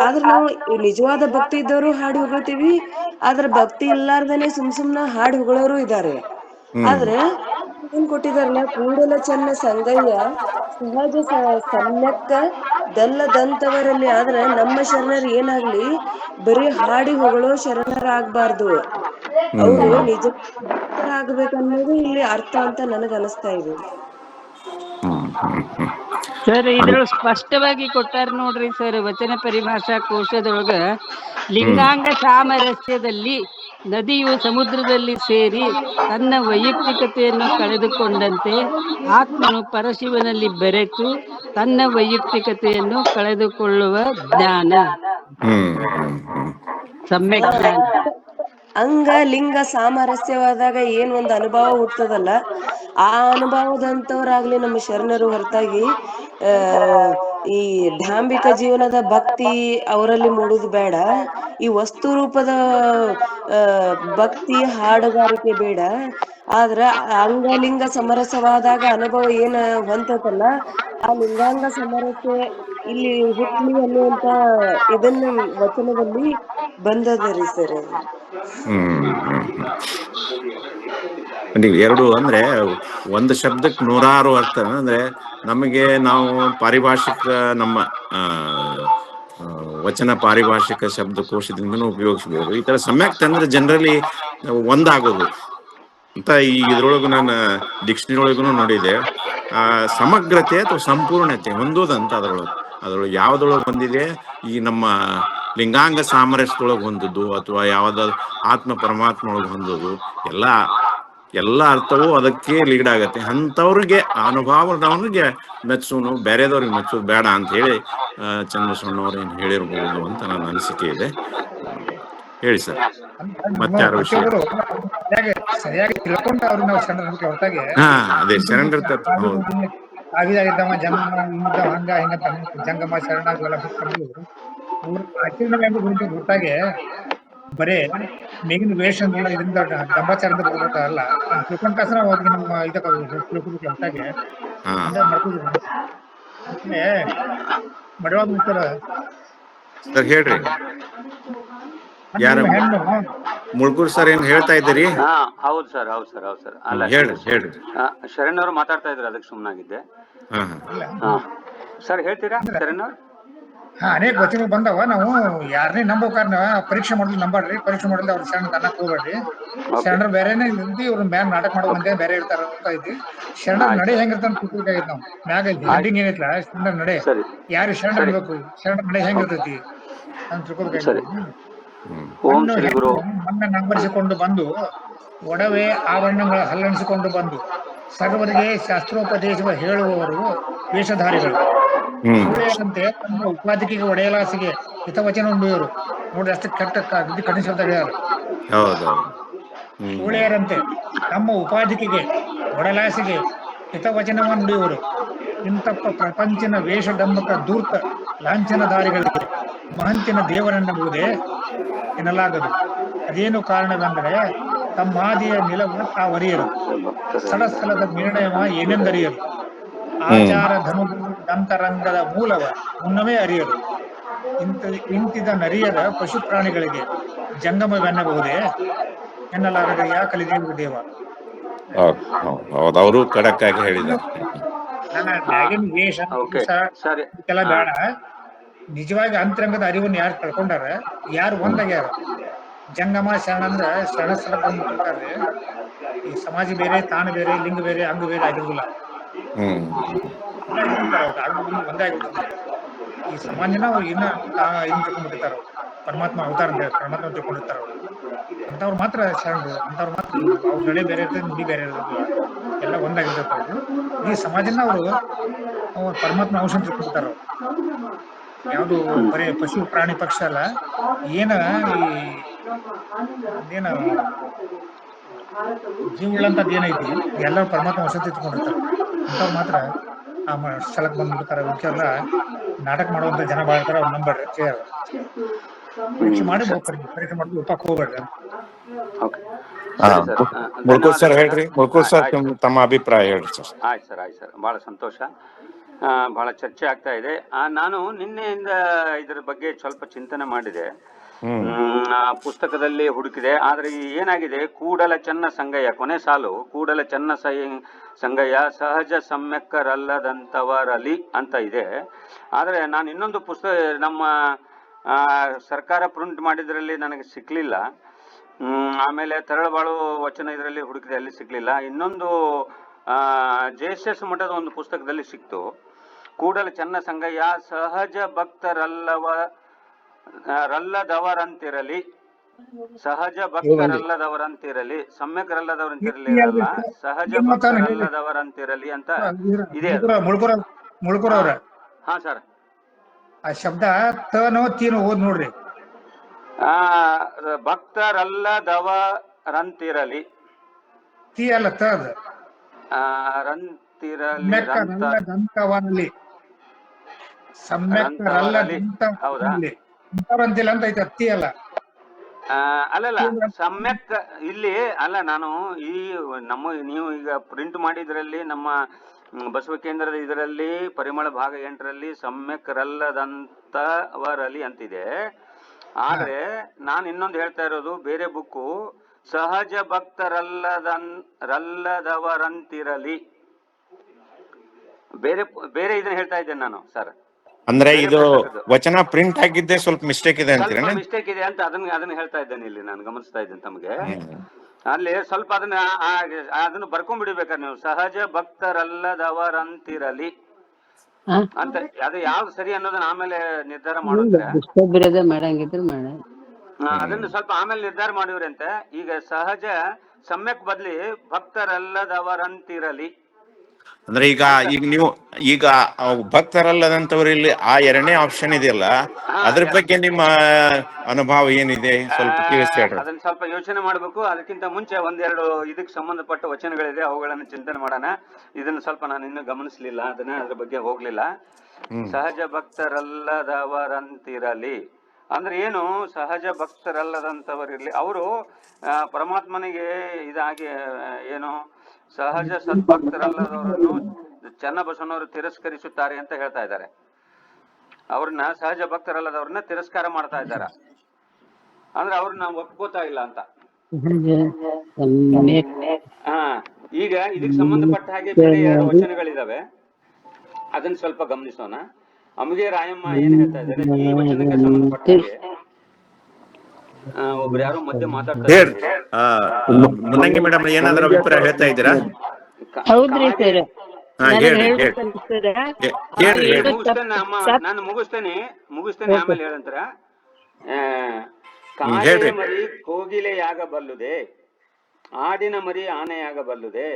ಆದ್ರ ನಾವು ನಿಜವಾದ ಭಕ್ತಿ ಇದ್ದವರು ಹಾಡಿ ಹೊಗಳ್ತೀವಿ. ಆದ್ರ ಭಕ್ತಿ ಇಲ್ಲಾರ್ದನೆ ಸುಮ್ ಸುಮ್ನ ಹಾಡ್ ಹೊಗಳೋರು ಇದ್ದಾರೆ ಆದ್ರೆ ಏನ್ ಕೊಟ್ಟಿದಾರಲ್ಲ ಕೂಡಲ ಚೆನ್ನ ಸಂಗಯ್ಯ ಸಹಜ ಸಮ್ಯಕ್ಕ ದಲ್ಲದಂತವರಲ್ಲಿ ಆದ್ರ ನಮ್ಮ ಶರಣರು ಏನಾಗ್ಲಿ ಬರೀ ಹಾಡಿ ಹೊಗಳೋ ಶರಣರಾಗ್ಬಾರ್ದು. ಅವರು ನಿಜ ಆಗ್ಬೇಕನ್ನೋದು ಇಲ್ಲಿ ಅರ್ಥ ಅಂತ ನನಗ ಅನಿಸ್ತಾ ಇದೆ ಸರ್ ಇದ್ರೊಳಗ ಸ್ಪಷ್ಟವಾಗಿ ಕೊಟ್ಟಾರ ನೋಡ್ರಿ ಸರ್ ವಚನ ಪರಿಭಾಷಾ ಕೋಶದೊಳಗ ಲಿಂಗಾಂಗ ಸಾಮರಸ್ಯದಲ್ಲಿ ನದಿಯು ಸಮುದ್ರದಲ್ಲಿ ಸೇರಿ ತನ್ನ ವೈಯಕ್ತಿಕತೆಯನ್ನು ಕಳೆದುಕೊಂಡಂತೆ ಆತ್ಮನು ಪರಶಿವನಲ್ಲಿ ಬೆರೆತು ತನ್ನ ವೈಯಕ್ತಿಕತೆಯನ್ನು ಕಳೆದುಕೊಳ್ಳುವ ಜ್ಞಾನ. ಸಮ್ಯಕ್ ಜ್ಞಾನ. ಅಂಗ ಲಿಂಗ ಸಾಮರಸ್ಯವಾದಾಗ ಏನ್ ಒಂದ್ ಅನುಭವ ಹುಟ್ಟದಲ್ಲ, ಆ ಅನುಭವದಂತವರಾಗ್ಲಿ ನಮ್ಮ ಶರಣರು ಹೊರತಾಗಿ ಈ ಡಾಂಬಿಕ ಜೀವನದ ಭಕ್ತಿ ಅವರಲ್ಲಿ ಮೂಡುದು ಬೇಡ. ಈ ವಸ್ತು ರೂಪದ ಭಕ್ತಿ ಹಾಡುಗಾರಿಕೆ ಬೇಡ. ಆದ್ರ ಅಂಗಲಿಂಗ ಸಮರಸವಾದಾಗ ಅನುಭವ ಏನ ಹೊಂತದಲ್ಲ ಆ ಲಿಂಗಾಂಗ ಸಮರಸ್ಯ ಇಲ್ಲಿ ಹುಟ್ಲಿ ಅನ್ನುವಂತ ಇದನ್ನ ವಚನದಲ್ಲಿ ಬಂದದ ರೀ ಸರ್ ನೀವು ಎರಡು ಅಂದ್ರೆ ಒಂದು ಶಬ್ದಕ್ಕೆ ನೂರಾರು ಅರ್ಥ. ಅಂದ್ರೆ ನಮಗೆ ನಾವು ಪಾರಿಭಾಷಿಕ, ನಮ್ಮ ವಚನ ಪಾರಿಭಾಷಿಕ ಶಬ್ದಕೋಶದಿಂದನೂ ಉಪಯೋಗಿಸ್ಬೋದು. ಈ ತರ ಸಮ್ಯಕ್ ತಂದ್ರೆ ಜನರಲಿ ಒಂದಾಗೋದು. ಅಂತ ಈ ಇದ್ರೊಳಗು ನಾನು ಡಿಕ್ಷನರಿ ಒಳಗೂ ನೋಡಿದೆ. ಆ, ಸಮಗ್ರತೆ ಅಥವಾ ಸಂಪೂರ್ಣತೆ ಹೊಂದೋದಂತ ಅದ್ರೊಳಗೆ. ಅದ್ರೊಳಗೆ ಯಾವ್ದೊಳಗೆ ಬಂದಿದೆ? ಈ ನಮ್ಮ ಲಿಂಗಾಂಗ ಸಾಮರಸ್ಯದೊಳಗೆ ಹೊಂದದ್ದು ಅಥವಾ ಯಾವ್ದಾದ್ರು ಆತ್ಮ ಪರಮಾತ್ಮ ಒಳಗೆ ಹೊಂದೋದು ಎಲ್ಲ ಎಲ್ಲ ಅರ್ಥವೂ ಅದಕ್ಕೆ ಲೀಡ್ ಆಗತ್ತೆ. ಅಂಥವ್ರಿಗೆ ಅನುಭವದವ್ರಿಗೆ ಅನುಭವದವನಿಗೆ ಮೆಚ್ಚೋನು ಬೇರೆದವ್ರಿಗೆ ಮೆಚ್ಚೋದು ಬೇಡ ಅಂತ ಹೇಳಿ ಚಂದ್ರಸಣ್ಣವ್ರು ಏನು ಹೇಳಿರ್ಬೋದು ಅಂತ ನನ್ನ ಅನಿಸಿಕೆ ಇದೆ. ಹೇಳಿ ಸರ್. ಮತ್ತಾರು ವಿಷಯ? ಹಾ ಅದೇ ಶರಣರ ತತ್ವ ಹೌದು. ಹಂಗ ಹಿಂಗ ಗುರುತು ಹೊರತಾಗಿ ಬರೇ ಮೇಗಿನ ವೇಷ ಇದರಿಂದ ಅಲ್ಲ. ಅಂತ ತಿಳ್ಕೊಂಡ ಕಾಸನ ಅವ್ರಿಗೆ ನಮ್ಮ ಇದಕ್ಕೆ ತಿಳ್ಕೊಬೇಕು ಮುಖ್ಯರ ಸರ್ ಹೇಳ್ರಿ. ಯಾರು? ಹೆಣ್ಣು. ಮುಳ್ಕೂರ್ ಸರ್ ಏನ್ ಹೇಳ್ತಾ ಇದ್ದೀರಿ? ಹಾ ಹೌದು ಸರ್ ಹೌದು ಸರ್ ಹೌದು ಸರ್. ಅಲ್ಲ ಹೇಳ್ರಿ ಹೇಳ್ರಿ ಆ, ಶರಣ್ ಅವ್ರು ಮಾತಾಡ್ತಾ ಇದ್ರು ಅದಕ್ಕೆ ಸುಮ್ಮನಾಗಿದ್ದೆ ಹಾ ಹಾ. ಹಾ. ಸರ್ ಹೇಳ್ತೀರಾ? ಶರಣ್ ಅವ್ರು? ಹಾ ಅನೇಕ ವಚನ ಬಂದವ. ನಾವು ಯಾರನ್ನೇ ನಂಬೋಕಾರ್ನ ಪರೀಕ್ಷೆ ಮಾಡೋದು ನಂಬಾಡ್ರಿ. ಪರೀಕ್ಷೆ ಮಾಡಿದ್ರೆ ಅವ್ರ ಶರಣ ತನ್ನ ಹೋಗ್ಬೇಡ್ರಿ. ಶರಣರ ಬೇರೆನೆ ನಿಂತಿ ಇವ್ರ ಮ್ಯಾಲ ನಾಟಕ ಮಾಡೋ ಮಂದಿ ಬೇರೆ ಇರ್ತಾರ ಅಂತ ಐತಿ. ಶರಣರ ನಡೆ ಹೆಂಗಿರ್ತಾನ ತಿಳ್ಕೊಬೇಕಾಗಿತ್ತು ನಾವು ಮ್ಯಾಗ ಹೆಡಿಂಗ್ ಏನೈತ್ಲ ಶರಣರ ನಡೆ. ಯಾರು ಶರಣ ಇರ್ಬೇಕು? ಶರಣರ ನಡೆ ಹೆಂಗಿರ್ತೈತಿ ಅಂತ ತಿಳ್ಕೊಬೇಕಾಗಿತ್ತು ಮಣ್ಣು ನಂಬರಿಸಿಕೊಂಡು ಬಂದು ಒಡವೆ ಆಭರಣಗಳ ಹಲ್ಲಣಿಸಿಕೊಂಡು ಬಂದು ಸರ್ವರಿಗೆ ಶಾಸ್ತ್ರೋಪದೇಶ ಹೇಳುವವರು ವೇಷಧಾರಿಗಳು. ಅಂತೆ ತಮ್ಮ ಉಪಾಧಿಕೆಗೆ ಒಡೆಯಲಾಸಿಗೆ ಹಿತವಚನ ನುಡಿಯೋರು ನೋಡಿ ಅಷ್ಟು ಕೆಟ್ಟ ಕ- ಇದು ಕಡಿಮೆ ಶಬ್ದ ಹೇಳ್ಯಾರ ಹೌದೌದು. ಹ್ಮ್. ಸೂಳೆಯರಂತೆ ತಮ್ಮ ಉಪಾಧಿಕೆಗೆ ಒಡಲಾಸಿಗೆ ಹಿತವಚನವನ್ನು ನುಡಿಯುವರು ಇಂತಪ್ಪ ಪ್ರಪಂಚನ ಪ್ರಪಂಚನ ವೇಷಡಂಬಕ ದೂರ್ತ ಲಾಂಛನಧಾರಿಗಳಿಗೆ ಮಹಂತಿನ ದೇವರೆನ್ನಬಹುದೇ ಎನ್ನಲಾಗದು. ಅದೇನು ಕಾರಣವೆಂದರೆ ತಮ್ಮಾದಿಯ ನಿಲವ ತಾವರಿಯರು. ಸ್ಥಳ ಸ್ಥಳದ ನಿರ್ಣಯವ ಏನೆಂದರಿಯರು? ಆಚಾರ ಧನು ದಂತರಂಗದ ಮೂಲವ ಮುನ್ನವೇ ಅರಿಯರು. ಇಂತ ಇಂತಿದ ನರಿಯದ ಪಶು ಪ್ರಾಣಿಗಳಿಗೆ ಜಂಗಮವೆನ್ನಬಹುದೇ? ಎನ್ನಲಾಗದೆ ದೇವ? ಹೌದು ಹೌದು ಹೌದು. ಅವರು ಖಡಕ್ ಆಗಿ ಹೇಳಿದ್ದಾರೆ ಬೇಡ. ನಿಜವಾಗಿ ಅಂತರಂಗದ ಅರಿವನ್ನು ಯಾರು ಕಳ್ಕೊಂಡಾರ? ಯಾರು ಒಂದಾಗ್ಯಾರ ಜಂಗಮ ಶರಣ ಅಂದ್ರೆ ಶರಣ ಸ್ಥಳ ಬಂದ್ಬಿಟ್ಟಿರ್ತಾರೆ ಈ ಸಮಾಜ ಬೇರೆ ತಾಣ ಬೇರೆ ಲಿಂಗ ಬೇರೆ ಅಂಗ ಬೇರೆ ಆಗಿರುದಿಲ್ಲ. ಒಂದೇ ಆಗಿರ್ತದೆ ಈ ಸಮಾಜನ ಅವ್ರು ಇನ್ನ ಇದನ್ನ ತಿಳ್ಕೊಂಡ್ಬಿಟ್ಟಿರ್ತಾರ ಪರಮಾತ್ಮ ಅವತಾರ ಅಂತ ಪರಮಾತ್ಮ ತಿಳ್ಕೊಂಡಿರ್ತಾರ ಅವ್ರು. ಅಂತವ್ರು ಮಾತ್ರ ಶರಣರು. ಅಂತವ್ರು ಮಾತ್ರ ಅವ್ರ ನಡೆ ಬೇರೆ ಇರ್ತದೆ ನುಡಿ ಬೇರೆ ಇರ್ತದೆ. ಎಲ್ಲ ಒಂದಾಗಿರ್ತಾರೆ ಅವ್ರು. ಈ ಸಮಾಜನ ಅವರು ಪರಮಾತ್ಮ ಅಂಶ ತಿಳ್ಕೊಂಡಿರ್ತಾರ ಅವ್ರು. ಯಾವುದು ಬರೀ ಪಶು ಪ್ರಾಣಿ ಪಕ್ಷ ಅಲ್ಲ. ಏನ ಈ ಏನ ಜೀವಗಳಂತದ್ ಏನೈತಿ ಎಲ್ಲರೂ ಪರಮಾತ್ಮ ವಸತಿ ಇಟ್ಕೊಂಡಿರ್ತಾರೆ. ಅಂಥವ್ರು ಮಾತ್ರ ಆ ಸ್ಥಳಕ್ಕೆ ಬಂದ್ಬಿಡ್ತಾರೆ. ಉಳ್ಕೆಲ್ಲ ನಾಟಕ ಮಾಡುವಂತ ಜನ ಭಾಳ ಇರ್ತಾರೆ. ಅವ್ರು ನಂಬರ್ ಕೇಳ ಪರೀಕ್ಷೆ ಮಾಡಿ ಪರೀಕ್ಷೆ ಮಾಡಿ ಉಪಕ್ಕೆ ಹೋಗ್ಬೇಡ್ರಿ. ಓಕೆ. ಸರ್ ಆ, ಮುಳ್ಕೂರ್ ಸರ್ ಹೇಳ್ರಿ. ಮುಳ್ಕೂರ್ ಸರ್ ತಮ್ಮ ಅಭಿಪ್ರಾಯ ಹೇಳ್ರಿ ಸರ್. ಆಯ್ತು ಸರ್ ಆಯ್ತು ಸರ್. ಬಹಳ ಸಂತೋಷ. ಭಾಳ ಬಹಳ ಚರ್ಚೆ ಆಗ್ತಾ ಇದೆ. ಆ, ನಾನು ನಿನ್ನೆಯಿಂದ ಇದರ ಬಗ್ಗೆ ಸ್ವಲ್ಪ ಚಿಂತನೆ ಮಾಡಿದೆ. ಪುಸ್ತಕದಲ್ಲಿ ಹುಡುಕಿದೆ. ಆದ್ರೆ ಏನಾಗಿದೆ? ಕೂಡಲ ಚನ್ನ ಸಂಗಯ್ಯ ಕೊನೆ ಸಾಲು. ಕೂಡಲ ಚನ್ನ ಸಂಗಯ್ಯ ಸಹಜ ಸಮ್ಯಕ್ಕರಲ್ಲದಂತವರಲಿ ಅಂತ ಇದೆ. ಆದ್ರೆ ನಾನು ಇನ್ನೊಂದು ಪುಸ್ತಕ ನಮ್ಮ ಸರ್ಕಾರ ಪ್ರಿಂಟ್ ಮಾಡಿದ್ರಲ್ಲಿ ನನಗೆ ಸಿಕ್ಲಿಲ್ಲ. ಹ್ಮ್, ಆಮೇಲೆ ತರಳಬಾಳು ವಚನ ಇದರಲ್ಲಿ ಹುಡುಕಿದೆ ಅಲ್ಲಿ ಸಿಕ್ಲಿಲ್ಲ. ಇನ್ನೊಂದು ಜೆ ಎಸ್ ಎಸ್ ಮಠದ ಒಂದು ಪುಸ್ತಕದಲ್ಲಿ ಸಿಕ್ತು. ಕೂಡಲ ಚನ್ನ ಸಂಗಯ್ಯ ಸಹಜ ಭಕ್ತರಲ್ಲವ ರಲ್ಲದವರಂತಿರಲಿ ಸಹಜ ಭಕ್ತರಲ್ಲದವರಂತಿರಲಿ ಸಮ್ಯಕರಲ್ಲದವರಂತಿರಲಿ ಅಲ್ಲ ಸಹಜ ಭಕ್ತರಲ್ಲದವರಂತಿರಲಿ ಅಂತ ಇದೆ. ಮುಳ್ಕುರ ಅವ್ರ. ಹಾ ಸರ್. ಆ ಶಬ್ದ ತನೋ ತೀನೋ ಓದ್ ನೋಡ್ರಿ. ಆ ಭಕ್ತರಲ್ಲದವರಂತಿರಲಿ. ತೀ ಅಲ್ಲ ತ ಅದು. ಆ, ರಂತಿರಲಿ ರಂತ. ದಂತವನಲ್ಲಿ. ಸಮ್ಯಕ್ಕರಲ್ಲ ಹೌದಾ? ದಂತವರಂತಿಲ್ಲ ಅಂತ ಐತೆ ಅತ್ತಿ ಅಲ್ಲ ಅಲ್ಲಲ್ಲ ಸಮ್ಯಕ್ ಇಲ್ಲಿ ಅಲ್ಲ ನಾನು ಈ ನಮ್ಮ ನೀವು ಈಗ ಪ್ರಿಂಟ್ ಮಾಡಿದ್ರಲ್ಲಿ ನಮ್ಮ ಬಸವ ಕೇಂದ್ರದ ಇದರಲ್ಲಿ ಪರಿಮಳ ಭಾಗ ಎಂಟರಲ್ಲಿ ಸಮ್ಯಕರಲ್ಲದಂತವರಲ್ಲಿ ಅಂತಿದೆ. ಆದ್ರೆ ನಾನು ಇನ್ನೊಂದು ಹೇಳ್ತಾ ಇರೋದು ಬೇರೆ ಬುಕ್ಕು ಸಹಜ ಭಕ್ತರಲ್ಲದನ್ ರಲ್ಲದವರಂತಿರಲಿ. ಬೇರೆ ಬೇರೆ ಇದನ್ನ ಹೇಳ್ತಾ ಇದ್ದೇನೆ ನಾನು ಸರ್. ಅಂದ್ರೆ ಇದು ವಚನ ಪ್ರಿಂಟ್ ಆಗಿದ್ದೆ ಸ್ವಲ್ಪ ಮಿಸ್ಟೇಕ್ ಇದೆ ಅಂತ ಮಿಸ್ಟೇಕ್ ಇದೆ ಅಂತ ಅದನ್ನ ಅದನ್ನ ಹೇಳ್ತಾ ಇದ್ದೇನೆ ಇಲ್ಲಿ ನಾನು ಗಮನಿಸ್ತಾ ಇದ್ದೇನೆ ತಮಗೆ. ಅಲ್ಲಿ ಸ್ವಲ್ಪ ಅದನ್ನ ಅದನ್ನ ಬರ್ಕೊಂಡ್ಬಿಡ್ಬೇಕಾದ್ರೆ ನೀವು ಸಹಜ ಭಕ್ತರಲ್ಲದವರಂತಿರಲಿ? ಅಂತ ಅದು ಯಾವ್ದು ಸರಿ ಅನ್ನೋದನ್ನ ಆಮೇಲೆ ನಿರ್ಧಾರ ಮಾಡಿದ್ರೆ ಅದನ್ನ ಸ್ವಲ್ಪ ಆಮೇಲೆ ನಿರ್ಧಾರ ಮಾಡಿವ್ರಿ ಅಂತ ಈಗ ಸಹಜ ಸಮ್ಯಕ್ ಬದ್ಲಿ ಭಕ್ತರಲ್ಲದವರಂತಿರಲಿ. ಅಂದ್ರೆ ಈಗ ಈಗ ನೀವು ಈಗ ಭಕ್ತರಲ್ಲದಂತವ್ರು ಇಲ್ಲಿ ಆ ಎರಡನೇ ಆಪ್ಷನ್ ಇದೆಯಲ್ಲ ಅದ್ರ ಬಗ್ಗೆ ನಿಮ್ಮ ಅನುಭವ ಏನಿದೆ? ಸ್ವಲ್ಪ ತಿಳಿಸಿ ಹೇಳ್ರಿ. ಅದನ್ನ ಸ್ವಲ್ಪ ಯೋಚನೆ ಮಾಡಬೇಕು. ಅದಕ್ಕಿಂತ ಮುಂಚೆ ಒಂದೆರಡು ಇದಕ್ಕೆ ಸಂಬಂಧಪಟ್ಟ ವಚನಗಳಿದೆ ಅವುಗಳನ್ನು ಚಿಂತನೆ ಮಾಡೋಣ. ಇದನ್ನ ಸ್ವಲ್ಪ ನಾನು ಇನ್ನೂ ಗಮನಿಸ್ಲಿಲ್ಲ ಅದನ್ನ ಅದ್ರ ಬಗ್ಗೆ ಹೋಗ್ಲಿಲ್ಲ. ಸಹಜ ಭಕ್ತರಲ್ಲದವರಂತಿರಲಿ. ಅಂದ್ರೆ ಏನು ಸಹಜ ಭಕ್ತರಲ್ಲದಂತವರಿರ್ಲಿ ಅವರು ಪರಮಾತ್ಮನಿಗೆ ಇದಾಗಿ ಏನು ಸಹಜ ಸದ್ಭಕ್ತರಲ್ಲದವರನ್ನು ಚನ್ನಬಸವನವರು ತಿರಸ್ಕರಿಸುತ್ತಾರೆ ಅಂತ ಹೇಳ್ತಾ ಇದ್ದಾರೆ. ಅವ್ರನ್ನ ಸಹಜ ಭಕ್ತರಲ್ಲದವ್ರನ್ನ ತಿರಸ್ಕಾರ ಮಾಡ್ತಾ ಇದ್ದಾರೆ. ಅಂದ್ರೆ ಅವ್ರನ್ನ ಒಪ್ಕೋತಾ ಇಲ್ಲ ಅಂತ. ಹಾ ಈಗ ಇದಕ್ಕೆ ಸಂಬಂಧಪಟ್ಟ ಹಾಗೆ ಬೇರೆ ಎರಡು ವಚನಗಳಿದಾವೆ. ಅದನ್ನ ಸ್ವಲ್ಪ ಗಮನಿಸೋಣ. ಅಮಗೆ ರಾಯಮ್ಮ ಏನ್ ಹೇಳ್ತಾ ಇದ್ದಾರೆ? ಈ ವಚನಕ್ಕೆ ಸಂಬಂಧಪಟ್ಟ ಹಾಗೆ. ಒಬ್ರು ಯಾರೋ ಮಧ್ಯೆ ಮಾತಾಡ್ತಾ ಹೇಳ್ರಿ ಇದ್ದಾರೆ. ಆ, ಮುನ್ನಂಗಿ ಮೇಡಮ್ ಏನಾದ್ರೂ ಅಭಿಪ್ರಾಯ ಹೇಳ್ತಾ ಇದ್ದೀರಾ? ಹೌದ್ರಿ ಸರ್. ನಾನು ಮುಗಿಸ್ತೇನೆ ಮುಗಿಸ್ತೇನೆ. ಆಮೇಲೆ ಹೇಳಂತರ. ಕಾಗೆ. ಮರಿ ಕೋಗಿಲೆಯಾಗಬಲ್ಲುದೆ ಆಡಿನ ಮರಿ ಆನೆಯಾಗಬಲ್ಲುದೆ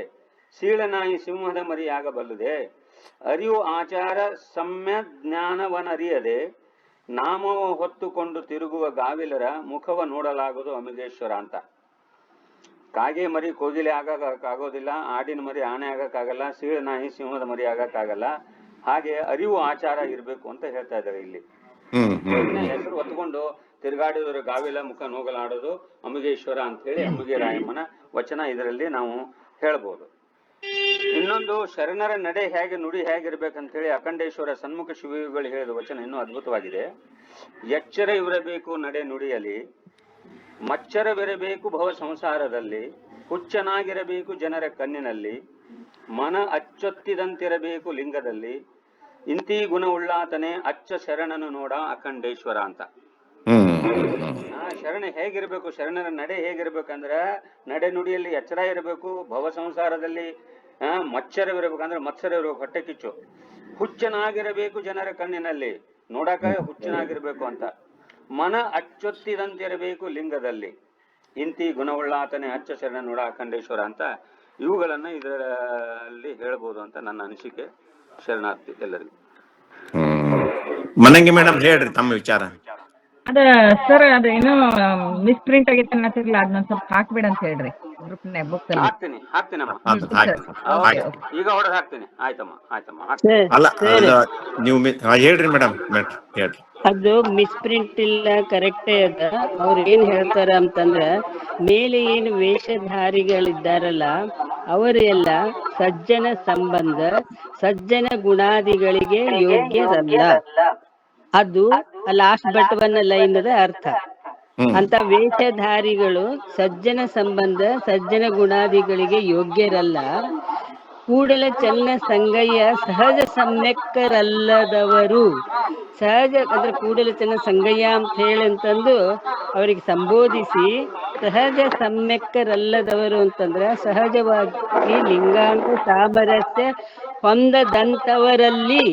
ಸೀಳನಾಯಿ ಸಿಂಹದ ಮರಿ ಆಗಬಲ್ಲುದೆ ಅರಿವು ಆಚಾರ ಸಮ್ಯ ಜ್ಞಾನವನರಿಯದೆ. ನಾಮವ ಹೊತ್ತುಕೊಂಡು ತಿರುಗುವ ಗಾವಿಲರ ಮುಖವ ನೋಡಲಾಗದು ಅಮಿಗೇಶ್ವರ ಅಂತ. ಕಾಗೆ ಮರಿ ಕೋಗಿಲೆ ಆಗೋದಿಲ್ಲ ಆಡಿನ ಮರಿ ಆನೆ ಆಗಕ್ಕಾಗಲ್ಲ ಸೀಳನಾಯಿ ಸಿಂಹದ ಮರಿ ಆಗಕ್ಕಾಗಲ್ಲ. ಹಾಗೆ ಅರಿವು ಆಚಾರ ಇರಬೇಕು ಅಂತ ಹೇಳ್ತಾ ಇದ್ದಾರೆ ಇಲ್ಲಿ. ಹೆಸರು ಹೊತ್ಕೊಂಡು ತಿರುಗಾಡಿದವರು ಗಾವಿಲ ಮುಖ ನೋಗಲಾಡೋದು ಅಮುಗೇಶ್ವರ ಅಂತ ಹೇಳಿ ಅಮುಗೆ ರಾಯಮ್ಮನ ವಚನ ಇದರಲ್ಲಿ ನಾವು ಹೇಳ್ಬೋದು. ಇನ್ನೊಂದು ಶರಣರ ನಡೆ ಹೇಗೆ ನುಡಿ ಹೇಗಿರ್ಬೇಕಂತ ಹೇಳಿ ಅಖಂಡೇಶ್ವರ ಸನ್ಮುಖ ಶಿವಗಳು ಹೇಳಿದ ವಚನ ಇನ್ನೂ ಅದ್ಭುತವಾಗಿದೆ. ಎಚ್ಚರ ಇರಬೇಕು ನಡೆ ನುಡಿಯಲಿ, ಮಚ್ಚರವಿರಬೇಕು ಭವ ಸಂಸಾರದಲ್ಲಿ, ಹುಚ್ಚನಾಗಿರಬೇಕು ಜನರ ಕಣ್ಣಿನಲ್ಲಿ, ಮನ ಅಚ್ಚೊತ್ತಿದಂತಿರಬೇಕು ಲಿಂಗದಲ್ಲಿ, ಇಂತಿ ಗುಣವುಳ್ಳಾತನೇ ಅಚ್ಚ ಶರಣನು ನೋಡ ಅಖಂಡೇಶ್ವರ ಅಂತ. ಶರಣ ಹೇಗಿರ್ಬೇಕು, ಶರಣರ ನಡೆ ಹೇಗಿರ್ಬೇಕಂದ್ರ ನಡೆ ನುಡಿಯಲ್ಲಿ ಎಚ್ಚರ ಇರಬೇಕು, ಭವ ಸಂಸಾರದಲ್ಲಿ ಆ ಮಚ್ಚರವಿರ್ಬೇಕು ಅಂದ್ರೆ ಮತ್ಸರ ಇರಬೇಕು ಹೊಟ್ಟೆ ಕಿಚ್ಚು. ಹುಚ್ಚನಾಗಿರಬೇಕು ಜನರ ಕಣ್ಣಿನಲ್ಲಿ. ನೋಡಕ ಹುಚ್ಚನಾಗಿರ್ಬೇಕು ಅಂತ. ಮನ ಅಚ್ಚೊತ್ತಿದಂತಿರಬೇಕು ಲಿಂಗದಲ್ಲಿ. ಇಂತಿ ಗುಣವುಳ್ಳಾತನೇ ಅಚ್ಚ ಶರಣ ನೋಡ ಅಖಂಡೇಶ್ವರ ಅಂತ ಇವುಗಳನ್ನ ಇದರಲ್ಲಿ ಹೇಳ್ಬೋದು ಅಂತ ನನ್ನ ಅನಿಸಿಕೆ. ಶರಣಾರ್ಥಿ ಎಲ್ಲರಿಗೂ. ಮನಂಗಿ ಮೇಡಮ್ ಹೇಳ್ರಿ ತಮ್ಮ ವಿಚಾರ. ಅದ ಸರ್ ಅದ ಏನೋ ಮಿಸ್ ಪ್ರಿಂಟ್ ಆಗೈತೆ ಅನ್ನತ್ತಿರ್ಲ ಅದನ್ನ ಸ್ವಲ್ಪ ಹಾಕ್ಬೇಡ ಅಂತ ಹೇಳ್ರಿ. ಗ್ರೂಪ್ನ ಬುಕ್ ಅಲ್ಲಿ. ಹಾಕ್ತೀನಿ ಹಾಕ್ತೀನಮ್ಮ. ಅದು ಆಯ್ತು. ಈಗ ಹೊಡೆದು ಹಾಕ್ತೀನಿ. ಆಯ್ತಮ್ಮ ಆಯ್ತಮ್ಮ ಹಾಕ್ತೀನಿ. ಸರ್ ಅಲ್ಲ ನೀವು ಮಿ- ಹಾ, ಹೇಳ್ರಿ ಮೇಡಮ್ ಹೇಳ್ರಿ. ಅದು ಮಿಸ್ಪ್ರಿಂಟ್ ಇಲ್ಲ ಕರೆಕ್ಟೇ ಅದ. ಅವ್ರು ಏನ್ ಹೇಳ್ತಾರ ಅಂತಂದ್ರ ಮೇಲೆ ಏನು ವೇಷಧಾರಿಗಳಿದ್ದಾರಲ್ಲ ಅವರೆಲ್ಲ ಸಜ್ಜನ ಸಂಬಂಧ ಸಜ್ಜನ ಗುಣಾದಿಗಳಿಗೆ ಯೋಗ್ಯರಲ್ಲ. ಅದು ಲಾಸ್ಟ್ ಬಟವನ್ನ ಲೈನದ ಅರ್ಥ ಅಂತ ವೇಷಧಾರಿಗಳು ಸಜ್ಜನ ಸಂಬಂಧ ಸಜ್ಜನ ಗುಣಾದಿಗಳಿಗೆ ಯೋಗ್ಯರಲ್ಲ. ಕೂಡಲ ಚನ್ನ ಸಂಗಯ್ಯ ಸಹಜ ಸಮ್ಯಕ್ಕರಲ್ಲದವರು. ಸಹಜ ಅಂದ್ರೆ ಕೂಡಲ ಚನ್ನ ಸಂಗಯ್ಯ ಅಂತ ಹೇಳಿ ಅಂತಂದು ಅವರಿಗೆ ಸಂಬೋಧಿಸಿ ಸಹಜ ಸಮ್ಯಕ್ಕರಲ್ಲದವರು ಅಂತಂದ್ರೆ ಸಹಜವಾಗಿ ಲಿಂಗಾಂಗ ಸಾಮರಸ್ಯ ಹೊಂದದಂತವರಲ್ಲಿ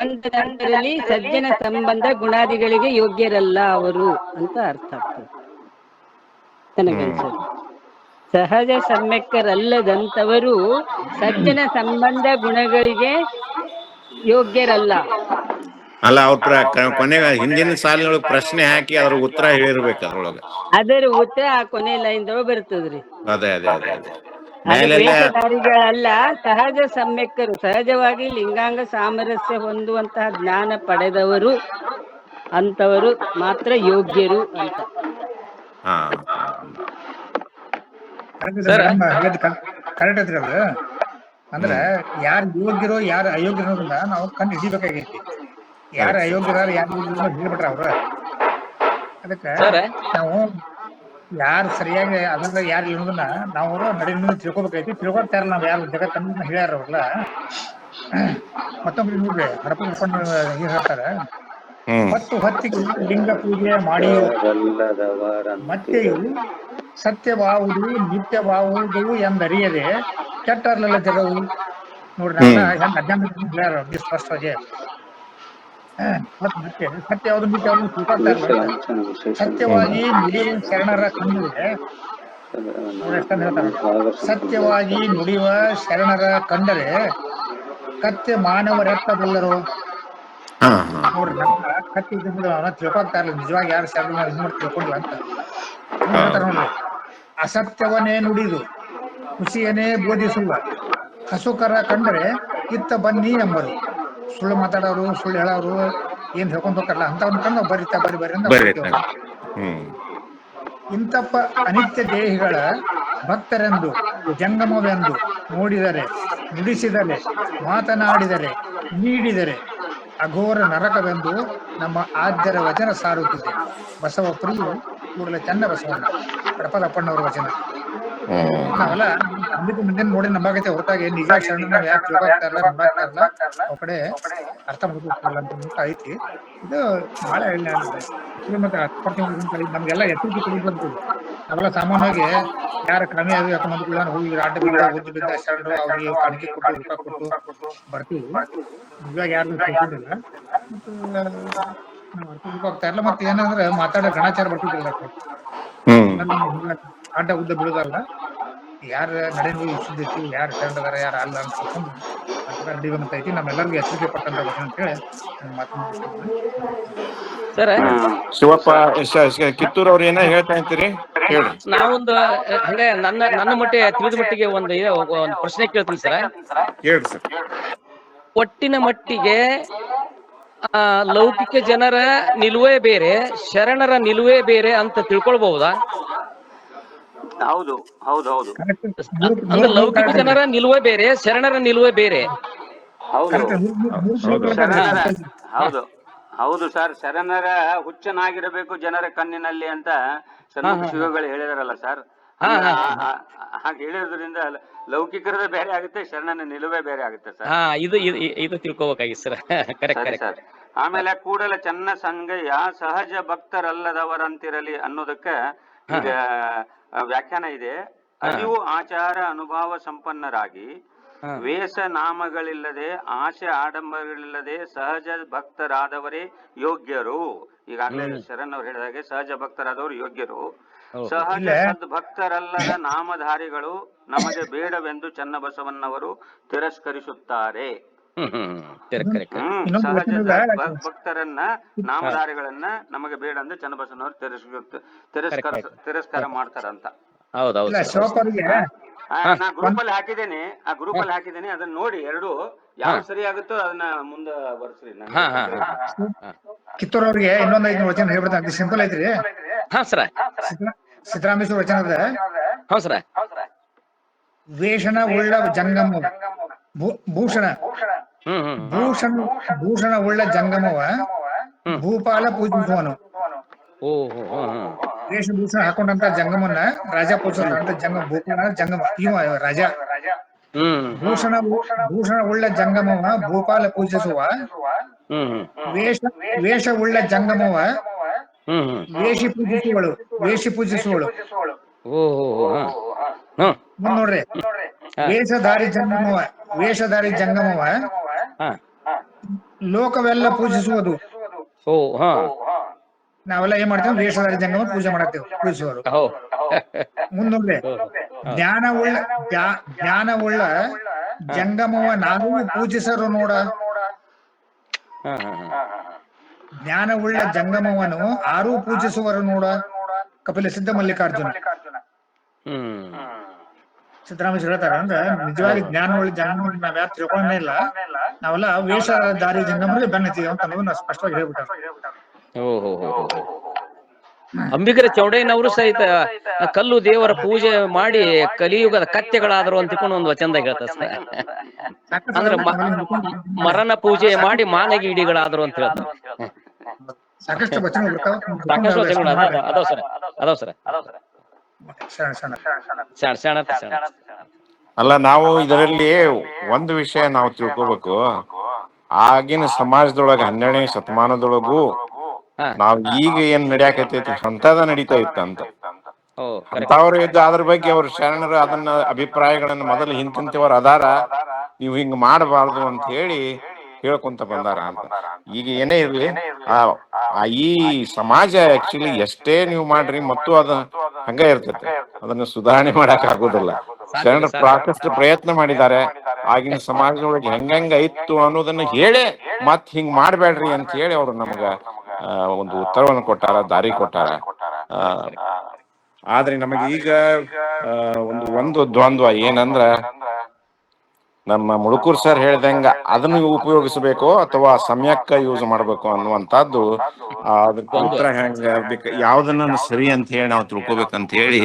ಹೊಂದದಂತರಲ್ಲಿ ಸಜ್ಜನ ಸಂಬಂಧ ಗುಣಾದಿಗಳಿಗೆ ಯೋಗ್ಯರಲ್ಲ ಅವರು ಅಂತ ಅರ್ಥ ಆಗ್ತದೆ. ಸಹಜ ಸಮ್ಯಕ್ಕರಲ್ಲದಂತವರು ಸಜ್ಜನ ಸಂಬಂಧ ಗುಣಗಳಿಗೆ ಯೋಗ್ಯರಲ್ಲ. ಅಲ್ಲ ಅವ್ರ ಕೊನೆಗೆ ಹಿಂದಿನ ಸಾಲಿನೊಳಗೆ ಪ್ರಶ್ನೆ ಹಾಕಿ ಅದ್ರ ಉತ್ತರ ಹೇಳಿರ್ಬೇಕು ಅದ್ರೊಳಗ. ಅದರ ಉತ್ತರ ಆ ಕೊನೆ ಲೈನ್ ಬರ್ತದ್ರಿ. ಅದೇ ಅದೇ ಅದೇ ಅದೇ. ಅದು ಮೇಲೆಲ್ಲ ಸಹಜ ಸಮ್ಯಕ್ಕರು ಸಹಜವಾಗಿ ಲಿಂಗಾಂಗ ಸಾಮರಸ್ಯ ಹೊಂದುವಂತಹ ಜ್ಞಾನ ಪಡೆದವರು ಅಂತವರು ಮಾತ್ರ ಯೋಗ್ಯರು ಅಂತ. ಕರೆಕ್ಟ್ ಐತ್ರಿ ಅದು. ಅಂದ್ರ ಯಾರು ಯೋಗ್ಯರೋ ಯಾರು ಅಯೋಗ್ಯರೋ ನಾವು ಕಂಡು ಹಿಡಿಬೇಕಾಗೈತಿ ಯಾರು ಅಯೋಗ್ಯರ ಯಾರು ಹೇಳ್ಬಿಟ್ರ ಅವ್ರ. ಅದಕ್ಕ ನಾವು ಯಾರು ಸರಿಯಾಗಿ ಅದ್ರ ಯಾರು ಅನ್ನೋದನ್ನ ನಾವು ನಡಿನ ತಿಳ್ಕೊಬೇಕೈತಿ ತಿಳ್ಕೊಳ್ತಾರ ನಾವು ಯಾರು ಜಗತ್ತನ್ನ ಹೇಳ್ಯಾರ ಅವ್ರಲ್ಲ ಮತ್ತೊಬ್ರು ನೋಡ್ರಿ ಹರಪ ಹಿಡ್ಕೊಂಡು ಹೇಳ್ತಾರ. ಮತ್ತು ಹೊತ್ತಿಗೆ ಲಿಂಗ ಪೂಜೆ ಮಾಡಿ. ಮತ್ತೆ ಸತ್ಯವಾವುದು ನಿತ್ಯವಾವುದು ಎಂದರಿಯದೆ ಕೆಟ್ಟರ್ಲೆಲ್ಲ ಜಗವು. ನೋಡ್ರಿ ಅಜ್ಞಾನ ಸ್ಪಷ್ಟವಾಗಿ. ಸತ್ಯ ಯಾವ್ದು ನಿತ್ಯ ಯಾವ್ದು ಇರಲ್ಲ ಸತ್ಯವಾಗಿ ನುಡಿಯುವ ಶರಣರ ಎಷ್ಟಂತ ಸತ್ಯವಾಗಿ ನುಡಿಯುವ ಶರಣರ ಕಂಡರೆ ಕತ್ತೆ ಮಾನವರೆತ್ತಬಲ್ಲರು ಹಾ ಹಾ ನೋಡ್ರಿ ಕತ್ತಿ ತಿಳ್ಕೊಳ್ತಾ ಇರಲಿಲ್ಲ. ನಿಜವಾಗಿ ಯಾರು ಶರಣ ನೋಡಿ ತಿಳ್ಕೊಂಡಿಲ್ಲ ಅಂತ. ನೋಡ್ರಿ. ಅಸತ್ಯವನ್ನೇ ನುಡಿದು ಖುಷಿಯನ್ನೇ ಬೋಧಿಸುವ ಹಸುಕರ ಕಂಡರೆ ಇತ್ತ ಬನ್ನಿ ಎಂಬರು. ಸುಳ್ಳು ಮಾತಾಡೋರು ಸುಳ್ಳು ಹೇಳೋರು ಏನ್ ಹೇಳ್ಕೊಂಡ್ ಹೋಗ್ತಾರಲ್ಲ ಅಂತವ್ನ ಕಂಡು ಬರೀತಾ ಬರಿ ಬರಿ ಅಂತ ಇಂತಪ್ಪ ಅನಿತ್ಯ ದೇಹಿಗಳ ಭಕ್ತರೆಂದು ಜಂಗಮವೆಂದು ನೋಡಿದರೆ ನುಡಿಸಿದರೆ ಮಾತನಾಡಿದರೆ ನೀಡಿದರೆ ಅಘೋರ ನರಕವೆಂದು ನಮ್ಮ ಆದ್ಯರ ವಚನ ಸಾರುತ್ತಿದೆ. ಬಸವ ಪ್ರಿಯು ಕೂಡಲೇ ಚೆನ್ನ ಬಸವಣ್ಣ ಪ್ರಪಲಪ್ಪಣ್ಣವರ ವಚನ. ನಾವೆಲ್ಲ ಅಮೃತ ಮುಂದೆ ನೋಡಿ ನಂಬಾಗೈತೆ. ಹೊರತಾಗಿ ನಿಜ ಶರಣ ಯಾಕೆ ನಂಬಾಗ್ತಾ ಕಡೆ ಅರ್ಥ ಅಂತ ಅಂತ ಐತಿ ಇದು ಬಹಳ ಮತ್ತೆ ನಮ್ಗೆಲ್ಲ ನಾವೆಲ್ಲ ಸಾಮಾನ್ಯವಾಗಿ ಯಾರ ಕ್ರಮೆ ಆಗಿ ಹೋಗಿ ಆಟ ಬಿದ್ದ ಓದಿ ಬಿದ್ದ ಶರಣರು ಅವ್ರಿಗೆ ಕಾಣಿಕೆ ಕೊಟ್ಟು ಊಟ ಕೊಟ್ಟು ಬರ್ತೀವಿ. ಇವಾಗ ಯಾರು ನಾವು ಅರ್ಥ ಮಾಡ್ಕೊಳ್ತಾ ಇಲ್ಲ. ಮತ್ತೆ ಏನಂದ್ರೆ ಮಾತಾಡೋ ಗಣಾಚಾರ ಬರ್ತಿದ್ದಿಲ್ಲ. ಹ್ಮ್. ಅಡ್ಡ ಉದ್ದ ಬೀಳುದಲ್ಲ ಯಾರ ನಡೆದು ಸುದ್ದಿತ್ತು ಯಾರು ಶರಣದಾರ ಯಾರು ಅಲ್ಲ ಅಂತ ತಿಳ್ಕೊಂಡು ಅದ್ರ ನಡಿವಂತ ಐತಿ. ನಮ್ಮೆಲ್ಲರಿಗೂ ಎಚ್ಚರಿಕೆ ಪಟ್ಟಂತ ವಚನ ಅಂತ ಹೇಳಿ ನನ್ನ ಮಾತು ಮುಗಿಸ್ತೀನಿ. ಸರ್ ಶಿವಪ್ಪ ಕಿತ್ತೂರ್ ಅವ್ರ ಏನ ಹೇಳ್ತಾ ಇರ್ತೀರಿ ನಾವೊಂದು ಅಂದ್ರೆ ನನ್ನ ನನ್ನ ಮಟ್ಟಿಗೆ ತಿಳಿದ ಮಟ್ಟಿಗೆ ಒಂದು ಒಂದು ಪ್ರಶ್ನೆ ಕೇಳ್ತೀನಿ ಸರ್. ಹೇಳಿ ಸರ್. ಒಟ್ಟಿನ ಮಟ್ಟಿಗೆ ಆ, ಲೌಕಿಕ ಜನರ ನಿಲುವೇ ಬೇರೆ ಶರಣರ ನಿಲುವೇ ಬೇರೆ ಅಂತ ತಿಳ್ಕೊಳ್ಬಹುದಾ? ಹೌದು ಹೌದು ಹೌದು. ಅಂದ್ರೆ ಲೌಕಿಕ ಜನರ ನಿಲುವೆ ಬೇರೆ ಶರಣರ ನಿಲುವೆ ಬೇರೆ. ಹೌದು. ಹೌದು. ಶರಣರ ಹೌದು. ಹೌದು ಸರ್ ಶರಣರ ಹುಚ್ಚನಾಗಿರಬೇಕು ಜನರ ಕಣ್ಣಿನಲ್ಲಿ ಅಂತ ಶಿವಗಳು ಹೇಳಿದಾರಲ್ಲ ಸರ್. ಹಾಗೆ ಹೇಳಿರೋದ್ರಿಂದ ಲೌಕಿಕರದ ಬೇರೆ ಆಗುತ್ತೆ ಶರಣನ ನಿಲುವೆ ಬೇರೆ ಆಗುತ್ತೆ ಸರ್. ಹಾ ಇದು ಇದು ತಿಳ್ಕೋಬೇಕಾಗಿ ಸರ್. Correct correct sir. ಆಮೇಲೆ ಕೂಡಲ ಚನ್ನ ಸಂಗಯ್ಯ ಸಹಜ ಭಕ್ತರಲ್ಲದವರಂತಿರಲಿ ಅನ್ನೋದಕ್ಕೆ ಈಗ ವ್ಯಾಖ್ಯಾನ ಇದೆ. ಅರಿವು ಆಚಾರ ಅನುಭವ ಸಂಪನ್ನರಾಗಿ ವೇಷ ನಾಮಗಳಿಲ್ಲದೆ ಆಶೆ ಆಡಂಬರಗಳಿಲ್ಲದೆ ಸಹಜ ಭಕ್ತರಾದವರೇ ಯೋಗ್ಯರು. ಈಗಾಗಲೇ ಶರಣ್ ಅವರು ಹೇಳಿದಾಗೆ ಸಹಜ ಭಕ್ತರಾದವರು ಯೋಗ್ಯರು. ಸಹಜ ಸದ್ಭಕ್ತರಲ್ಲದ ನಾಮಧಾರಿಗಳು ನಮಗೆ ಬೇಡವೆಂದು ಚನ್ನಬಸವಣ್ಣವರು ತಿರಸ್ಕರಿಸುತ್ತಾರೆ. ಭಕ್ತರನ್ನ ನಾಮಧಾರಿಗಳನ್ನ ನಮಗೆ ಬೇಡ ಅಂತ ಚನ್ನಬಸವನವರು ತಿರಸ್ಕೃತ ತಿರಸ್ಕಾರ ತಿರಸ್ಕಾರ ಮಾಡ್ತಾರಂತ. ನಾ ಗ್ರೂಪ್ ಅಲ್ಲಿ ಹಾಕಿದ್ದೇನೆ ಆ ಗ್ರೂಪ್ ಅಲ್ಲಿ ಹಾಕಿದ್ದೇನೆ ಅದನ್ನ ನೋಡಿ ಎರಡು ಯಾವ ಸರಿ ಆಗುತ್ತೋ ಅದನ್ನ ಮುಂದೆ ಬರ್ಸ್ರಿ ನಂಗೆ ಹಾ ಹಾ ಕಿತ್ತೂರ್ ಅವ್ರಿಗೆ ಇನ್ನೊಂದ್ ಐದು ವಚನ ಹೇಳ್ಬಿಡ್ತಾನೆ. ಸಿಂಪಲ್ ಐತ್ರಿ. ಹಾ ಸರ. ಸಿದ್ದರಾಮೇಶ್ವರ ವಚನ ಸರ. ವೇಷಣ ಉಳ್ಳ ಜಂಗಮ ಭೂ- ಭೂಷಣ. ಭೂಷಣ ಭೂಷಣ ಉಳ್ಳ ಜಂಗಮವ. ಭೂಪಾಲ ಪೂಜಿಸುವನು ವೇಷಭೂಷಣ ಹಾಕೊಂಡಂತ ಜಂಗಮನ್ನ ರಾಜ ಪೂಜಿಸುವಂತ ಜಂಗಮ ಭೂಪಾಲ ಜಂಗಮ ಇವ ರಾಜ. ಭೂಷಣ ಭೂಷಣ ಉಳ್ಳ ಜಂಗಮವ ಭೂಪಾಲ ಪೂಜಿಸುವ. ವೇಷ ವೇಷ ಉಳ್ಳ ಜಂಗಮವ. ವೇಷಿ ಪೂಜಿಸುವಳು ವೇಷಿ ಪೂಜಿಸುವಳು. ಮುಂದ್ ನೋಡ್ರಿ. ವೇಷಧಾರಿ ಜಂಗಮವ ವೇಷಧಾರಿ ಜಂಗಮವ. ಲೋಕವೆಲ್ಲ ಪೂಜಿಸುವುದು. ಓ ಹಾ. ನಾವೆಲ್ಲ ಏನ್ ಮಾಡ್ತೇವೆ? ವೇಷಧಾರಿ ಜಂಗಮ ಪೂಜೆ ಮಾಡತ್ತೇವೆ ಪೂಜಿಸುವರು. ಮುಂದೊಂದೇ ಮುಂದ್ ನೋಡ್ರಿ ಜ್ಞಾನ ಉಳ್ಳ ಜ್ಞಾ- ಜ್ಞಾನ ಉಳ್ಳ ಜಂಗಮವ ನಾವು ಪೂಜಿಸರು ನೋಡ. ಹಾ ಹಾ ಹಾ. ಜ್ಞಾನ ಉಳ್ಳ ಜಂಗಮವನು ಆರೂ ಪೂಜಿಸುವರು ನೋಡ. ಕಪಿಲ ಸಿದ್ಧ ಮಲ್ಲಿಕಾರ್ಜುನ ಹ್ಮ್. ಸಿದ್ದರಾಮೇಶ್ವರ ಹೇಳ್ತಾರ ಅಂದ್ರೆ ನಿಜವಾಗಿ ಜ್ಞಾನ ಉಳ್ಳ ಜಂಗಮ ನಾವ್ ಯಾರು ತಿಳ್ಕೊಂಡೇ ಇಲ್ಲ. ನಾವೆಲ್ಲ ವೇಷಧಾರಿ ಜಂಗಮರಿಗೆ ಬೆನ್ನತ್ತೀವಿ ಅಂತ ಅನ್ನೋದನ್ನ ಸ್ಪಷ್ಟವಾಗಿ ಹೇಳ್ಬಿಟ್ಟು. ಅಂಬಿಗರ ಚೌಡಯ್ಯನವರು ಸಹಿತ ಕಲ್ಲು ದೇವರ ಪೂಜೆ ಮಾಡಿ ಕಲಿಯುಗದ ಕತ್ತೆಗಳಾದರು ಅಂತ ತಿಳ್ಕೊಂಡು ಒಂದು ವಚನದಾಗ ಹೇಳ್ತಾರೆ ಅಂದ್ರೆ ಮರಣ ಪೂಜೆ ಮಾಡಿ ಮಾನಗೀಡಿಗಳಾದರು ಅಂತ ಹೇಳ್ತಾರೆ. ಸಾಕಷ್ಟು ವಚನ ವಚನಗಳು ಅದಾವ ಅದಾವ ಸರ್. ಅದಾವ ಸರ್. ಸಣ್ಣ ಸಣ್ಣ ಅಂತ ಶಾಣ. ಅಲ್ಲ ನಾವು ಇದರಲ್ಲಿ ಒಂದು ವಿಷಯ ನಾವು ತಿಳ್ಕೊಬೇಕು. ಆಗಿನ ಸಮಾಜದೊಳಗ ಹನ್ನೆರಡನೇ ಶತಮಾನದೊಳಗೂ ನಾವು ಈಗ ಏನ್ ನಡ್ಯಾಕತೈತಿ ಅಂತದ ನಡೀತಾ ಇತ್ತ ಅಂತ. ಓ ಕರೆಕ್ಟ್ ಅಂತವ್ರು ಇದ್ದ ಅದ್ರ ಬಗ್ಗೆ ಅವ್ರ ಶರಣರು ಅದನ್ನ ಅಭಿಪ್ರಾಯಗಳನ್ನ ಮೊದಲು ಹಿಂತಿಂತವ್ರು ಅದಾರ. ನೀವು ಹಿಂಗ್ ಮಾಡಬಾರ್ದು ಅಂತ ಹೇಳಿ ಹೇಳ್ಕೊಂತ ಬಂದಾರ ಅಂತ. ಈಗ ಏನೇ ಇರ್ಲಿ ಆ ಈ ಸಮಾಜ ಆಕ್ಚುಲಿ ಎಷ್ಟೇ ನೀವು ಮಾಡ್ರಿ ಮತ್ತು ಅದ ಹಂಗ ಇರ್ತೈತೆ. ಅದನ್ನ ಸುಧಾರಣೆ ಮಾಡಕ್ ಆಗೋದಿಲ್ಲ. ಶರಣರು ಸಾಕಷ್ಟು ಪ್ರಯತ್ನ ಮಾಡಿದ್ದಾರೆ. ಆಗಿನ ಸಮಾಜದೊಳಗೆ ಹೆಂಗಂಗ ಇತ್ತು ಅನ್ನೋದನ್ನ ಹೇಳಿ ಮತ್ ಹಿಂಗ್ ಮಾಡ್ಬೇಡ್ರಿ ಅಂತ ಹೇಳಿ ಅವ್ರು ನಮಗ ಒಂದು ಉತ್ತರವನ್ನು ಕೊಟ್ಟಾರ ದಾರಿ ಕೊಟ್ಟಾರ. ಆದ್ರೆ ನಮಗೆ ಈಗ ಆ, ಒಂದು ಒಂದು ದ್ವಂದ್ವ ಏನಂದ್ರ ನಮ್ಮ ಮುಳುಕೂರ್ ಸರ್ ಹೇಳ್ದಂಗ ಅದನ್ನ ಉಪಯೋಗಿಸಬೇಕು ಅಥವಾ ಸಮಯಕ್ಕ ಯೂಸ್ ಮಾಡ್ಬೇಕು ಅನ್ನುವಂತದ್ದು ಅದಕ್ಕೆ ಉತ್ತರ ಹೆಂಗ ಯಾವ್ದನ್ನ ಸರಿ ಅಂತ ಹೇಳಿ ನಾವು ತಿಳ್ಕೊಬೇಕಂತ ಹೇಳಿ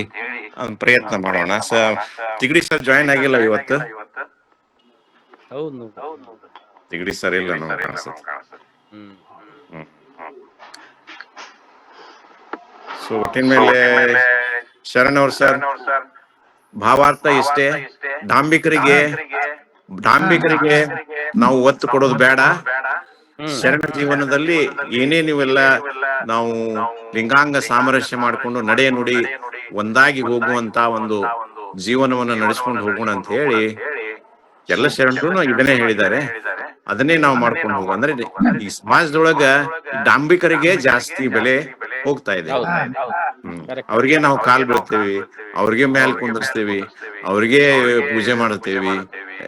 ಪ್ರಯತ್ನ ಮಾಡೋಣ. ಸ ತಿಗಡಿ ಸರ್ ಜಾಯಿನ್ ಆಗಿಲ್ಲ ಇವತ್ತು. ತಿಗಡಿ ಸರ್ ಇಲ್ಲ ನಮ್ಗೆ ಕಾಣಿಸುತ್ತೆ. ಸೊ ಒಟ್ಟಿನ ಮೇಲೆ ಶರಣ್ ಅವ್ರ ಸರ್ ಭಾವಾರ್ಥ ಇಷ್ಟೇ. ಡಾಂಬಿಕರಿಗೆ ಡಾಂಬಿಕರಿಗೆ ನಾವು ಒತ್ತು ಕೊಡೋದು ಬೇಡ. ಶರಣ ಜೀವನದಲ್ಲಿ ಏನೇ ನೀವೆಲ್ಲ ನಾವು ಲಿಂಗಾಂಗ ಸಾಮರಸ್ಯ ಮಾಡಿಕೊಂಡು ನಡೆ ನುಡಿ ಒಂದಾಗಿ ಹೋಗುವಂತ ಒಂದು ಜೀವನವನ್ನು ನಡೆಸ್ಕೊಂಡು ಹೋಗೋಣ ಅಂತ ಹೇಳಿ ಎಲ್ಲ ಶರಣರು ಇದನ್ನೇ ಹೇಳಿದ್ದಾರೆ. ಅದನ್ನೇ ನಾವು ಮಾಡ್ಕೊಂಡು ಹೋಗೋ ಅಂದ್ರೆ ಈ ಸಮಾಜದೊಳಗ ಡಾಂಬಿಕರಿಗೆ ಜಾಸ್ತಿ ಬೆಲೆ ಹೋಗ್ತಾ ಇದೆ ಅವ್ರಿಗೆ ನಾವು ಕಾಲ್ ಬೀಳ್ತೇವಿ ಅವ್ರಿಗೆ ಮೇಲ್ ಕುಂದರ್ಸ್ತೇವಿ ಅವ್ರಿಗೆ ಪೂಜೆ ಮಾಡ್ತೇವಿ.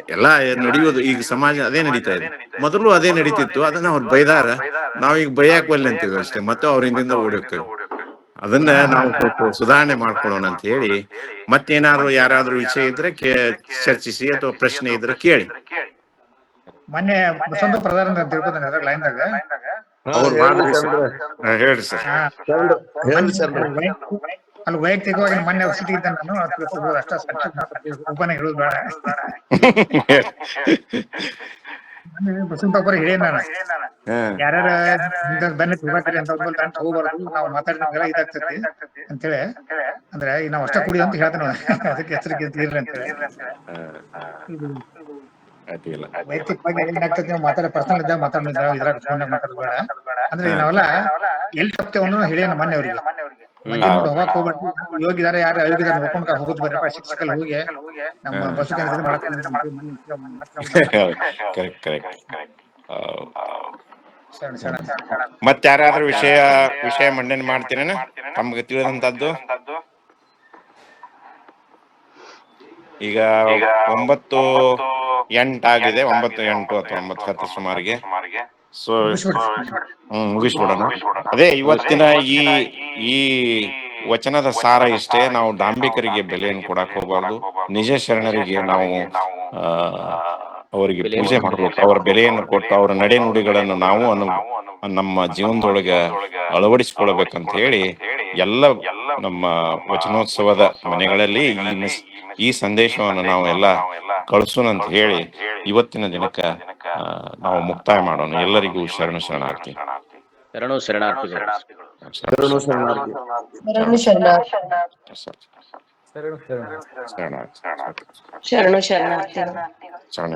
ಎಲ್ಲ ನಡೆಯೋದು. ಈಗ ಸಮಾಜ ಅದೇ ನಡೀತಾ ಇದೆ. ಮೊದಲು ಅದೇ ನಡೀತಿತ್ತು. ಅದನ್ನ ಅವ್ರು ಬೈದಾರ. ನಾವೀಗ ಬೈಯಾಕ್ ಬಲ್ಲಿ ಅಂತೀವಿ ಅಷ್ಟೇ. ಮತ್ತೆ ಅವ್ರ ಹಿಂದಿಂದ ಓಡಿ ಹೋಗ್ತೇವೆ ಅದನ್ನ ನಾವು ಸ್ವಲ್ಪ ಸುಧಾರಣೆ ಮಾಡ್ಕೊಳ್ಳೋಣ ಅಂತ ಹೇಳಿ ಮತ್ತೇನಾದ್ರು ಯಾರಾದ್ರೂ ವಿಷಯ ಇದ್ರೆ ಕೇ ಚರ್ಚಿಸಿ ಅಥವಾ ಪ್ರಶ್ನೆ ಇದ್ರೆ ಕೇಳಿ. ಮೊನ್ನೆ ಪ್ರಧಾನ ಅಂತ ತಿಳ್ಕೊತಾನೆ ಅದ್ರ ಲೈನ್ದಾಗ sir. ಸರ್. ಹೇಳ್ರಿ ಸರ್. ಅಲ್ಲಿ ವೈಯಕ್ತಿಕವಾಗಿ ಮೊನ್ನೆ ಸಿಟಿ ಇದ್ದ ನಾನು ಅಷ್ಟೇ ಓಪನ್ ಹೇಳೋದು ಬೇಡ. ಬಸವಂತ ಒಬ್ಬರ ಹೇಳಿ ನಾನು. ಯಾರ್ಯಾರ ಬೆನ್ನ ಹೋಗತ್ತೀರಿ ಅಂತ ಹೋಗ್ಬಾರ್ದು ಅಂತ ಹೋಗ್ಬಾರ್ದು. ನಾವು ಮಾತಾಡಿದಾಗ ಇದಾಗ್ತೈತಿ ಅಂತೇಳಿ. ಅಂದ್ರೆ ಈಗ ನಾವು ಅಷ್ಟ ಕುಡಿ ಅಂತ ಹೇಳ್ತಾನೆ ಅದಕ್ಕೆ ಹೆಸರು ಇರ್ಲಿ ಅಂತೇಳಿ ಅಡ್ಡಿಲ್ಲ ವೈಯಕ್ತಿಕವಾಗಿ ಬಗ್ಗೆ ನಾವು ಮಾತಾಡ ಪರ್ಸನಲ್ ಇದ್ದಾಗ ಮಾತಾಡಿದಾಗ ಇದ್ರಾಗ ಫೋನ್ ಮಾತಾಡೋದು ಬೇಡ ಅಂದ್ರೆ ಈಗ ನಾವೆಲ್ಲ ಎಲ್ಲಿ ತಪ್ತೇವೆ ಅನ್ನೋ ಹೇಳಿ ನಮ್ಮ ಮನೆ ಅವ್ರಿಗೆ ಮಧ್ಯೆ ನೋಡಿ ಹೋಗಕ್ ಹೋಗ್ಬಾರ್ದು ಯೋಗಿದಾರೆ ಯಾರು ಅಯೋಗಿದಾರೆ ನೋಡ್ಕೊಂಡು ಹೋಗುದು ಬರಪ್ಪ ಶಿಕ್ಷಕಲ್ಲಿ ಹೋಗಿ ನಮ್ಮ ಬಸ್ಸು ಕೇಂದ್ರ ಮಾಡಕ್ ಕರೆಕ್ಟ್ ಕರೆಕ್ಟ್. ಸಣ್ಣ ಸಣ್ಣ ಮತ್ತೆ ಯಾರಾದ್ರೂ ವಿಷಯ ವಿಷಯ ಮಂಡನೆ ಮಾಡ್ತೀರೇನ? ತಮ್ಗೆ ತಿಳಿದಂತದ್ದು ಈಗ ಒಂಬತ್ತು ಆಗಿದೆ ಒಂಬತ್ತು ಎಂಟು ಅಥವಾ ಒಂಬತ್ತು ಹತ್ತು ಸುಮಾರಿಗೆ ಸೊ ಹ್ಮ್ ಮುಗಿಸ್ಬಿಡೋಣ ಅದೇ ಇವತ್ತಿನ ಈ ಈ ವಚನದ ಸಾರ ಇಷ್ಟೇ ನಾವು ಡಾಂಬಿಕರಿಗೆ ಬೆಲೆಯನ್ನು ಕೊಡಕ್ ಹೋಗ್ಬಾರ್ದು. ನಿಜ ಶರಣರಿಗೆ ನಾವು ಆ ಅವರಿಗೆ ಪೂಜೆ ಮಾಡಬೇಕು. ಅವರ ಬೆಲೆಯನ್ನು ಕೊಟ್ಟು ಅವರ ನಡೆ ನುಡಿಗಳನ್ನು ನಾವು ನಮ್ಮ ಜೀವನದೊಳಗೆ ಅಳವಡಿಸಿಕೊಳ್ಬೇಕಂತ ಹೇಳಿ ಎಲ್ಲ ನಮ್ಮ ವಚನೋತ್ಸವದ ಮನೆಗಳಲ್ಲಿ ಈ ಸಂದೇಶವನ್ನು ನಾವು ಎಲ್ಲ ಕಳಿಸೋಣ ಅಂತ ಹೇಳಿ ಇವತ್ತಿನ ದಿನಕ್ಕ ಆ, ನಾವು ಮುಕ್ತಾಯ ಮಾಡೋಣ. ಎಲ್ಲರಿಗೂ ಶರಣ ಶರಣಾರ್ಥಿ. ಶರಣು ಶರಣಾರ್ಥಿಗಳು. ಶರಣ ಶರಣು ಶರಣಾರ್ಥಿ. ಶರಣಾರ್ಥಿ. ಶರಣು ಶರಣಾರ್ಥಿ. ಶರಣ